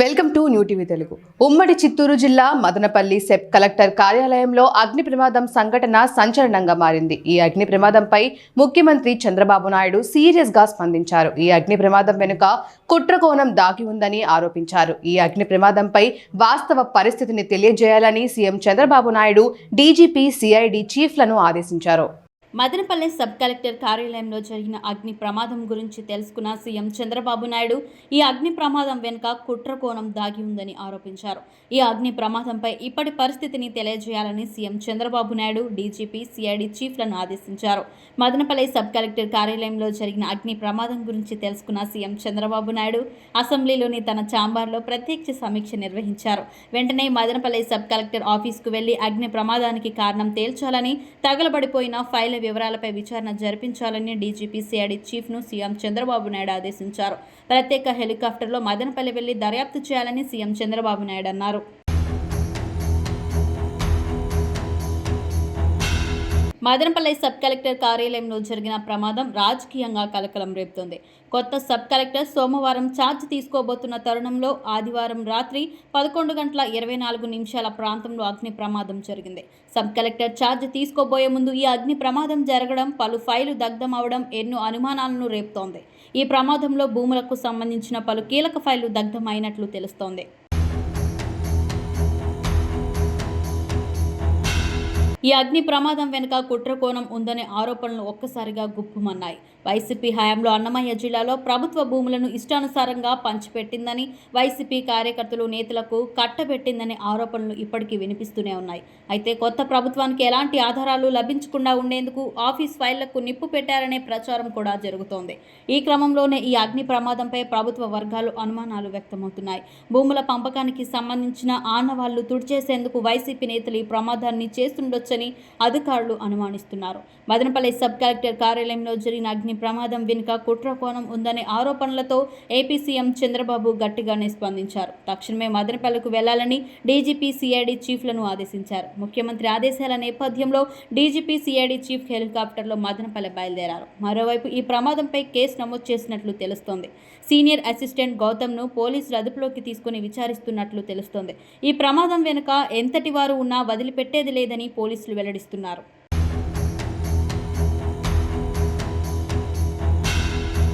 Welcome to new TV Telugu. ఉమ్మడి చిత్తూరు జిల్లా Madanapalle సెప్ collector కార్యాలయంలో అగ్ని ప్రమాదం సంఘటన సంచలనంగా మారింది. ఈ అగ్ని ప్రమాదంపై ముఖ్యమంత్రి చంద్రబాబు నాయుడు సీరియస్గా స్పందించారు. ఈ అగ్ని ప్రమాదం వెనుక కుట్రకోణం దాగి ఉందని ఆరోపించారు. ఈ అగ్ని ప్రమాదంపై వాస్తవ పరిస్థితిని తెలియజేయాలని CM Chandrababu Naidu DGP CID చీఫ్లను ఆదేశించారు. మదనపల్లె సబ్ కలెక్టర్ కార్యాలయంలో జరిగిన అగ్ని ప్రమాదం గురించి తెలుసుకున్న సీఎం చంద్రబాబు నాయుడు ఈ అగ్ని ప్రమాదం వెనుక కుట్ర కోణం దాగి ఉందని ఆరోపించారు. ఈ అగ్ని ప్రమాదంపై ఇప్పటి పరిస్థితిని తెలియజేయాలని CM Chandrababu Naidu DGP CID చీఫ్లను ఆదేశించారు. మదనపల్లె సబ్ కలెక్టర్ కార్యాలయంలో జరిగిన అగ్ని ప్రమాదం గురించి తెలుసుకున్న సీఎం చంద్రబాబు నాయుడు అసెంబ్లీలోని తన ఛాంబర్లో ప్రత్యక్ష సమీక్ష నిర్వహించారు. వెంటనే మదనపల్లె సబ్ కలెక్టర్ ఆఫీస్కు వెళ్ళి అగ్ని ప్రమాదానికి కారణం తేల్చాలని తగలబడిపోయిన ఫైల్ వివరాలపై విచారణ జరిపించాలని డీజీపీ సిఐడి చీఫ్ను సీఎం చంద్రబాబు నాయుడు ఆదేశించారు. ప్రత్యేక హెలికాప్టర్లో మదనపల్లి వెళ్ళి దర్యాప్తు చేయాలని సీఎం చంద్రబాబు నాయుడు అన్నారు. మదనపల్లి సబ్ కలెక్టర్ కార్యాలయంలో జరిగిన ప్రమాదం రాజకీయంగా కలకలం రేపుతోంది. కొత్త సబ్ కలెక్టర్ సోమవారం ఛార్జ్ తీసుకోబోతున్న తరుణంలో ఆదివారం రాత్రి పదకొండు గంటల ఇరవై నాలుగు నిమిషాల ప్రాంతంలో అగ్ని ప్రమాదం జరిగింది. సబ్ కలెక్టర్ ఛార్జ్ తీసుకోబోయే ముందు ఈ అగ్ని ప్రమాదం జరగడం పలు ఫైలు దగ్ధం అవడం ఎన్నో అనుమానాలను రేపుతోంది. ఈ ప్రమాదంలో భూములకు సంబంధించిన పలు కీలక ఫైళ్ళు దగ్ధం అయినట్లు తెలుస్తోంది. ఈ అగ్ని ప్రమాదం వెనుక కుట్రకోణం ఉందనే ఆరోపణలు ఒక్కసారిగా గుప్పుమన్నాయి. వైసీపీ హయాంలో అన్నమయ్య జిల్లాలో ప్రభుత్వ భూములను ఇష్టానుసారంగా పంచిపెట్టిందని వైసీపీ కార్యకర్తలు నేతలకు కట్టబెట్టిందనే ఆరోపణలు ఇప్పటికీ వినిపిస్తూనే ఉన్నాయి. అయితే కొత్త ప్రభుత్వానికి ఎలాంటి ఆధారాలు లభించకుండా ఉండేందుకు ఆఫీస్ ఫైళ్ళకు నిప్పు పెట్టారనే ప్రచారం కూడా జరుగుతోంది. ఈ క్రమంలోనే ఈ అగ్ని ప్రమాదంపై ప్రభుత్వ వర్గాలు అనుమానాలు వ్యక్తమవుతున్నాయి. భూముల పంపకానికి సంబంధించిన ఆనవాళ్ళు తుడిచేసేందుకు వైసీపీ నేతలు ఈ ప్రమాదాన్ని చేస్తుండొచ్చు చేస్తుండొచ్చని అధికారులు అనుమానిస్తున్నారు. మదనపల్లి సబ్ కలెక్టర్ కార్యాలయంలో జరిగిన అగ్ని ప్రమాదం వెనుక కుట్ర కోణం ఉందనే ఆరోపణలతో ఏపీ సీఎం చంద్రబాబు గట్టిగానే స్పందించారు. తక్షణమే మదనపల్లికు వెళ్ళాలని డీజీపీ సిఐడి చీఫ్లను ఆదేశించారు. ముఖ్యమంత్రి ఆదేశాల నేపథ్యంలో డీజీపీ సిఐడి చీఫ్ హెలికాప్టర్లో మదనపల్లి బయలుదేరారు. మరోవైపు ఈ ప్రమాదంపై కేసు నమోదు చేసినట్లు తెలుస్తోంది. సీనియర్ అసిస్టెంట్ గౌతమ్ను పోలీసులు అదుపులోకి తీసుకుని విచారిస్తున్నట్లు తెలుస్తోంది. ఈ ప్రమాదం వెనుక ఎంతటి వారు ఉన్నా వదిలిపెట్టేది లేదని పోలీసులు వెల్లడిస్తున్నారు.